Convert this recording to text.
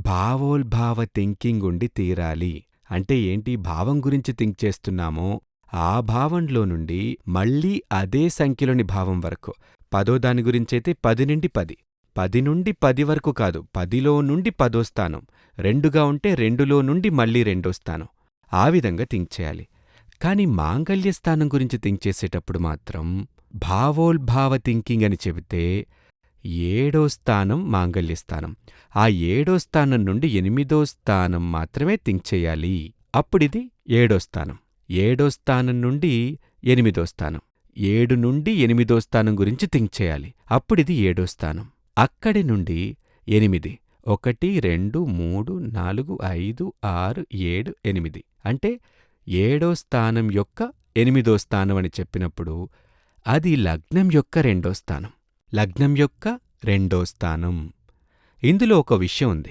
భావోల్భావ thinking ఉండి తీరాలి. అంటే ఏంటి? భావం గురించి థింక్ చేస్తున్నామో ఆ భావంలో నుండి మళ్ళీ అదే సంఖ్యలోని భావం వరకు. పదో దాని గురించైతే పది నుండి పది. పది నుండి పది వరకు కాదు. పదిలో నుండి పదో స్థానం. రెండుగా ఉంటే రెండులో నుండి మళ్ళీ రెండో స్థానం. ఆ విధంగా థింక్ చేయాలి. కాని మాంగల్య స్థానం గురించి థింక్ చేసేటప్పుడు మాత్రం భావోల్భావ థింకింగ్ అని చెబితే ఏడో స్థానం మాంగల్య స్థానం. ఆ ఏడో స్థానం నుండి ఎనిమిదో స్థానం మాత్రమే థింక్ చేయాలి. అప్పుడిది ఏడో స్థానం. ఏడో స్థానం నుండి ఎనిమిదో స్థానం. ఏడు నుండి ఎనిమిదో స్థానం గురించి థింక్ చేయాలి. అప్పుడిది ఏడో స్థానం. అక్కడి నుండి ఎనిమిది. ఒకటి రెండు మూడు నాలుగు ఐదు ఆరు ఏడు ఎనిమిది. అంటే ఏడో స్థానం యొక్క ఎనిమిదో స్థానం అని చెప్పినప్పుడు అది లగ్నం యొక్క రెండో స్థానం. లగ్నం యొక్క రెండో స్థానం. ఇందులో ఒక విషయం ఉంది.